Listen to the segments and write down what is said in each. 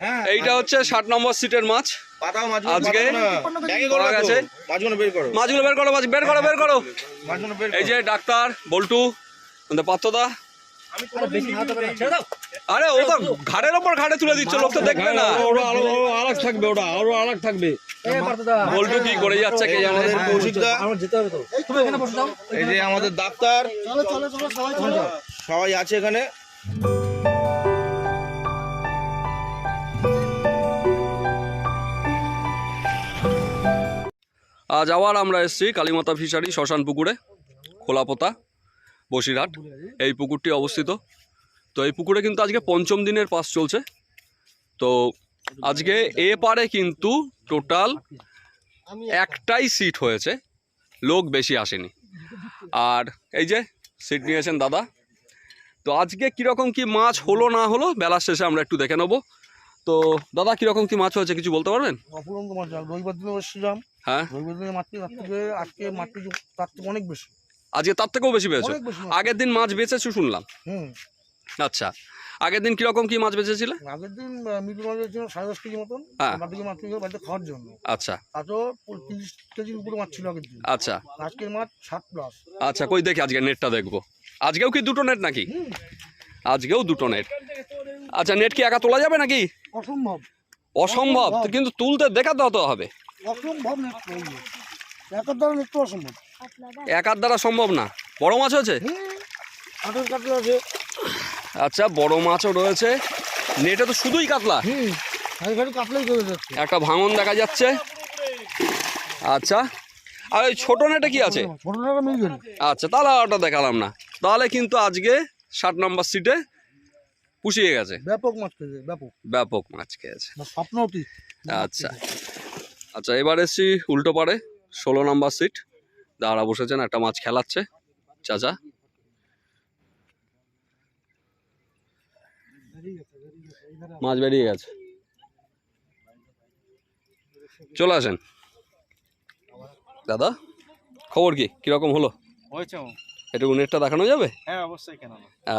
হ্যাঁ এইটা হচ্ছে ষাট নম্বর সিটের মাছ। আজকে মাছগুলো বের করো। বের করো মাছ বের করো বের করো। এই যে ডাক্তার বল্টু পাত্রদা আমি কোনোদিন নিতে পারি না। ছেড়ে দাও। আরে ও তো ঘাড়ের ওপর ঘাড়ে তুলে দিচ্ছে লোক তো দেখবে না। ওটা আরও আরও আলাগ থাকবে ওটা আরও আলাগ থাকবে। বল্টু কি করে যাচ্ছে কে জানে? কৌশিকদা যেতে হবে তো। তুমি এখানে বসে দাও এই যে আমাদের ডাক্তার। সবাই আছে এখানে। আজ আবার আমরা এসেছি কালীমাতা ফিশারি শ্মশান পুকুরে, খোলাপোতা, বসিরহাট। এই পুকুরটি অবস্থিত। তো এই পুকুরে কিন্তু আজকে পঞ্চম দিনের পাস চলছে। তো আজকে এ পারে কিন্তু টোটাল একটাই সিট হয়েছে। লোক বেশি আসেনি। আর এই যে সিট নিয়েছেন দাদা। তো আজকে কীরকম কি মাছ হলো না হলো, বেলার শেষে আমরা একটু দেখে নেব। তো দাদা, কীরকম কি মাছ হয়েছে কিছু বলতে পারবেন? রবিবার হ্যাঁ? রবিবার দিনে তার থেকে আজকে মাছ তার থেকে অনেক বেশি। আজকে তার থেকেও বেশি পেয়েছ? অনেক বেশি মাছ। আগের দিন মাছ বেচেছো শুনলাম। হুম। আচ্ছা আগের দিন কীরকম কি মাছ বেচেছিলে? আগের দিন আহ, ছিল সাড়ে দশ কেজি মতন। হ্যাঁ। বাদ মাছ ছিল বাড়িতে খাওয়ার জন্য। আচ্ছা। তাতেও তিরিশ কেজির উপরে মাছ ছিল আগের দিন। আচ্ছা। আজকের মাছ ষাট প্লাস আচ্ছা কই দেখি আজকে নেটটা দেখব। আজকেও কি দুটো নেট নাকি? আজকেও দুটো নেট আচ্ছা নেট কি একা তোলা যাবে নাকি? অসম্ভব। অসম্ভব কিন্তু তুলতে দেখাতে হতে হবে। অসম্ভব একার দ্বারা অসম্ভব। একার দ্বারা সম্ভব না। বড় মাছ কাঠের আছে। আচ্ছা বড় মাছও রয়েছে। নেটে তো শুধুই কাতলা। একটা ভাঙন দেখা যাচ্ছে। আচ্ছা আর ওই ছোট নেটে কি আছে? আচ্ছা তাহলে ওটা দেখালাম না। তাহলে কিন্তু আজকে ষাট নম্বর সিটে পুষিয়ে গেছে। ব্যাপক মাছ খেয়েছে ব্যাপক। ব্যাপক মাছ খেয়েছে। আচ্ছা। আচ্ছা এবার এসছি উল্টো পারে ষোলো নম্বর সিট দাঁড়া বসেছেন একটা মাছ খেলাচ্ছে। চাচা। মাছ বেরিয়ে গেছে। চলে আসেন। দাদা খবর কি? কীরকম হলো? হয়েছে একটু নেটটা দেখানো যাবে? হ্যাঁ অবশ্যই কেন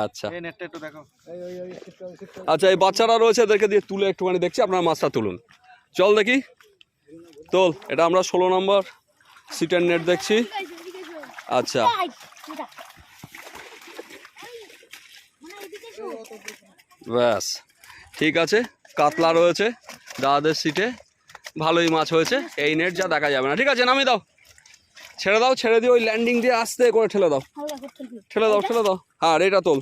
আচ্ছা। এই নেটটা একটু দেখো আচ্ছা এই বাচ্চারা রয়েছে এদেরকে দিয়ে তুলে একটুখানি দেখছি আপনার মাছটা তুলুন। চল দেখি। তোল এটা আমরা ষোলো নম্বর সিটের নেট দেখছি। আচ্ছা। ব্যাস, ঠিক আছে, কাতলা রয়েছে, দাদাদের সিটে, ভালোই মাছ হয়েছে, এই নেট যা দেখা যাবে না। ঠিক আছে, নামিয়ে দাও। ছেড়ে দাও, ছেড়ে দিয়ে ওই ল্যান্ডিং দিয়ে আস্তে করে ঠেলে দাও। ঠেলে দাও ঠেলে দাও। হ্যাঁ আর এটা তোল।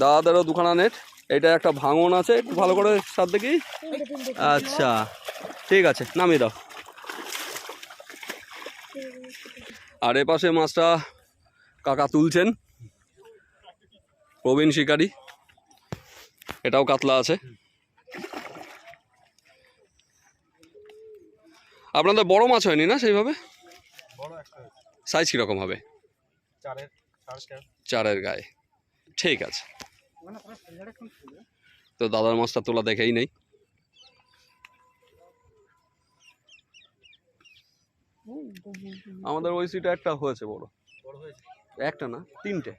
দাদাদেরও দুখানা নেট। এটা একটা ভাঙন আছে, একটু ভালো করে সার দেখি আচ্ছা। ঠিক আছে নামিয়ে দাও। আর এ পাশে মাছটা কাকা তুলছেন প্রবীণ শিকারি। এটাও কাতলা আছে। আপনাদের বড় মাছ হয়নি না সেইভাবে? সাইজ কীরকম হবে? চারের চার চার চারের গায়ে। ঠিক আছে। তো দাদার মাছটা তোলা দেখেই নেই। আমাদের ওই সিটে একটা হয়েছে বড়। বড় একটা না তিনটে।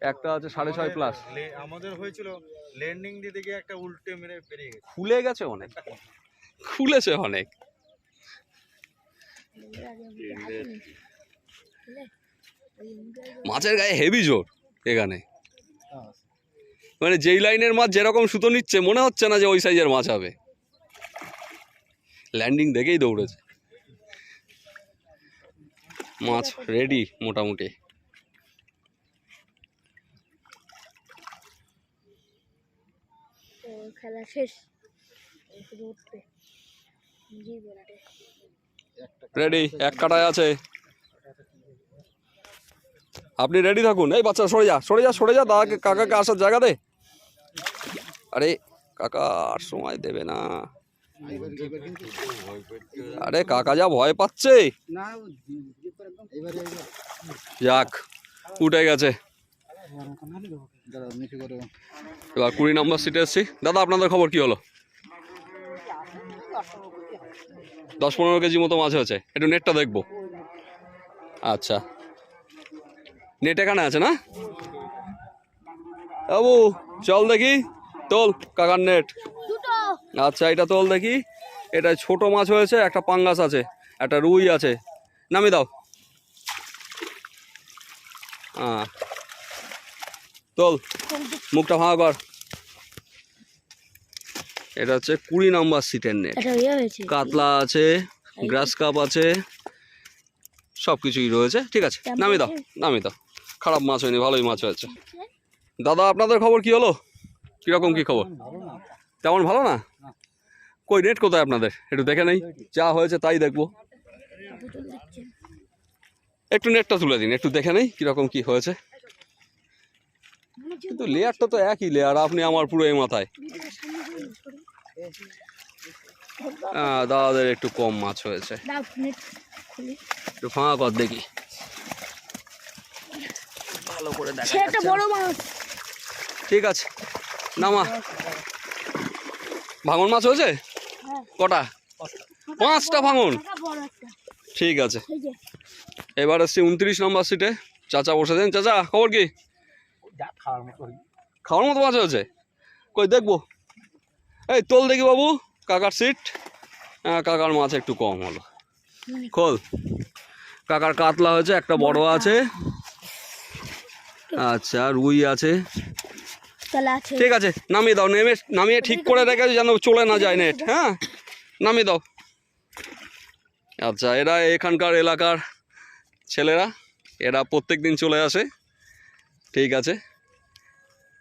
একটা আছে সাড়ে ছয় প্লাস লে- আমাদের হয়েছিল ল্যান্ডিং দিতে গিয়ে একটা উল্টে মেরে বেরিয়ে গেছে। খুলে গেছে অনেক। খুলেছে অনেক। মাছের গায়ে হেভি জোর এখানে। মানে যেই লাইনের মাছ যেরকম সুতো নিচ্ছে মনে হচ্ছে না যে ওই সাইজের মাছ হবে। ল্যান্ডিং দেখেই দৌড়েছে। মাছ রেডি মোটামুটি। খেলা শেষ। রেডি এক কাটায় আছে। আপনি রেডি থাকুন। এই বাচ্চা সরে যা সরে যা সরে যা দাদাকে কাকাকে আসার জায়গা দে। আরে কাকা আর সময় দেবে না। আরে কাকা যা ভয় পাচ্ছে। যাক উঠে গেছে। এবার কুড়ি নম্বর সিটে এসছি। দাদা আপনাদের খবর কি হলো? দশ পনেরো কেজি মতো মাছ হয়েছে। একটু নেটটা দেখব। আচ্ছা। নেট এখানে আছে না? বাবু চল দেখি। তোল কাকার নেট আচ্ছা এটা তোল দেখি। এটা ছোট মাছ হয়েছে একটা পাঙ্গাস আছে একটা রুই আছে। নামিয়ে দাও। হ্যাঁ তোল মুখটা ভাঙা কর। এটা হচ্ছে কুড়ি নম্বর সিটের নেট ইয়ে কাতলা আছে গ্রাস কাপ আছে সব কিছুই রয়েছে। ঠিক আছে নামি দাও নামি দাও। খারাপ মাছ হয়নি ভালোই মাছ হয়েছে। দাদা আপনাদের খবর কি হলো? কীরকম কি খবর? তেমন ভালো না? কই নেট কোথায় আপনাদের? একটু দেখে নেই। যা হয়েছে তাই দেখব। একটু নেটটা তুলে দিন একটু দেখে নেই কীরকম কি হয়েছে। কিন্তু লেয়ারটা তো একই লেয়ার আপনি আমার পুরো এই মাথায়। দাদাদের একটু কম মাছ হয়েছে। একটু ফাঁকা কর দেখি। ভালো করে দেখা ঠিক আছে নামা। ভাঙন মাছ হয়েছে? হ্যাঁ। কটা? পাঁচটা ভাঙন? একটা বড় একটা। ঠিক আছে। এই যে। এবার আসছি উনত্রিশ নম্বর সিটে। চাচা বসেছেন চাচা খবর কি? খাওয়ার মতো মাছ হয়েছে? কই দেখব। এই তোল দেখি বাবু কাকার সিট। হ্যাঁ কাকার মাছ একটু কম হলো। খোল। কাকার কাতলা হয়েছে একটা বড় আছে। আচ্ছা রুই আছে। ঠিক আছে নামিয়ে দাও নেমে নামিয়ে ঠিক করে রেখে যেন চলে না যায় নেট হ্যাঁ? নামিয়ে দাও। আচ্ছা এরা এখানকার এলাকার ছেলেরা এরা প্রত্যেক দিন চলে আসে। ঠিক আছে।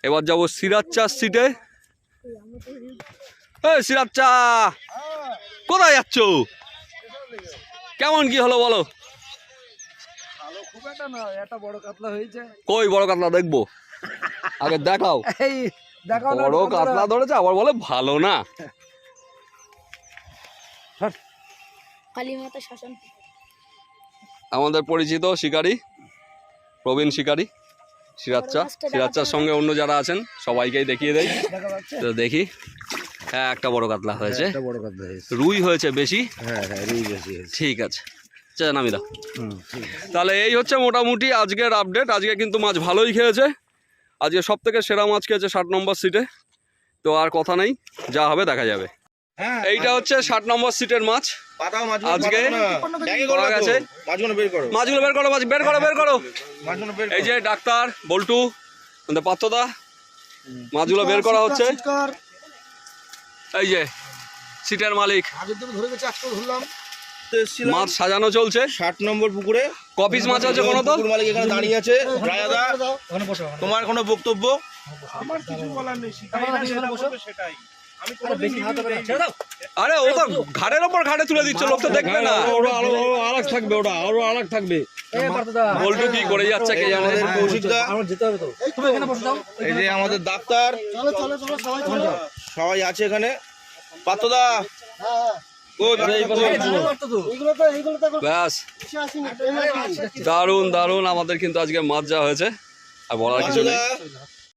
এবার যাব সিরাচ্চা সিটে এই সিরাচ্চা কোথায় যাচ্ছ? কেমন কি হলো বলো? ভালো খুব একটা না একটা বড় কাতলা হয়েছে। কই বড় কাতলা দেখব? আগে দেখাও। এই দেখাও না বড় কাতলা ধরেছে আবার বলে ভালো না। আমাদের পরিচিত শিকারী প্রবীণ শিকারী সিরাচ্চা সিরাচ্চার সঙ্গে অন্য যারা আছেন সবাইকেই দেখিয়ে দেয় তো দেখি। হ্যাঁ একটা বড় কাতলা হয়েছে। বড় কাতলা হয়েছে। রুই হয়েছে বেশি। হ্যাঁ হ্যাঁ রুই বেশি হয়েছে। ঠিক আছে। চা নামি দাও। হুম তাহলে এই হচ্ছে মোটামুটি আজকের আপডেট আজকে কিন্তু মাছ ভালোই খেয়েছে। আজকে সব থেকে সেরা মাছ খেয়েছে ষাট নম্বর সিটে তো আর কথা নেই যা হবে দেখা যাবে। হ্যাঁ এইটা হচ্ছে ষাট নম্বর সিটের মাছ আজকে মাছগুলো বের করো। মাছগুলো বের করো মাছ বের করো বের করো। এই যে ডাক্তার বল্টু পাত্রদা মাছগুলো বের করা হচ্ছে। এই যে সিটের মালিক। ধরে মাছ সাজানো চলছে। ষাট নম্বর পুকুরে। কপিস মাছ আছে কোনো তো পুকুর মালিক এখানে দাঁড়িয়ে আছে। রায়াদা তোমার কোনো বক্তব্য? আমার কিছু বলার নেই সেটাই। আমি বেশি হাত হবে না ছেড়ে দাও। আরে ও তো ঘাড়ের ওপর ঘাড়ে তুলে দিচ্ছে লোক তো দেখবে না। আলাগ থাকবে ওটা আরও আলাগ থাকবে। বল্টু কি করে যাচ্ছে কে জানে? আমাদের কৌশিকদা। যেতে হবে তো। তুমি এখানে বসে দাও। এই যে আমাদের ডাক্তার। চলো চলো চলো সবাই আছে এখানে। পাত্রদা ও এইগুলো তো এইগুলো তো এখন ব্যাস। দারুণ দারুণ আমাদের কিন্তু আজকে মাছ যা হয়েছে। আর বলার কিছু নেই।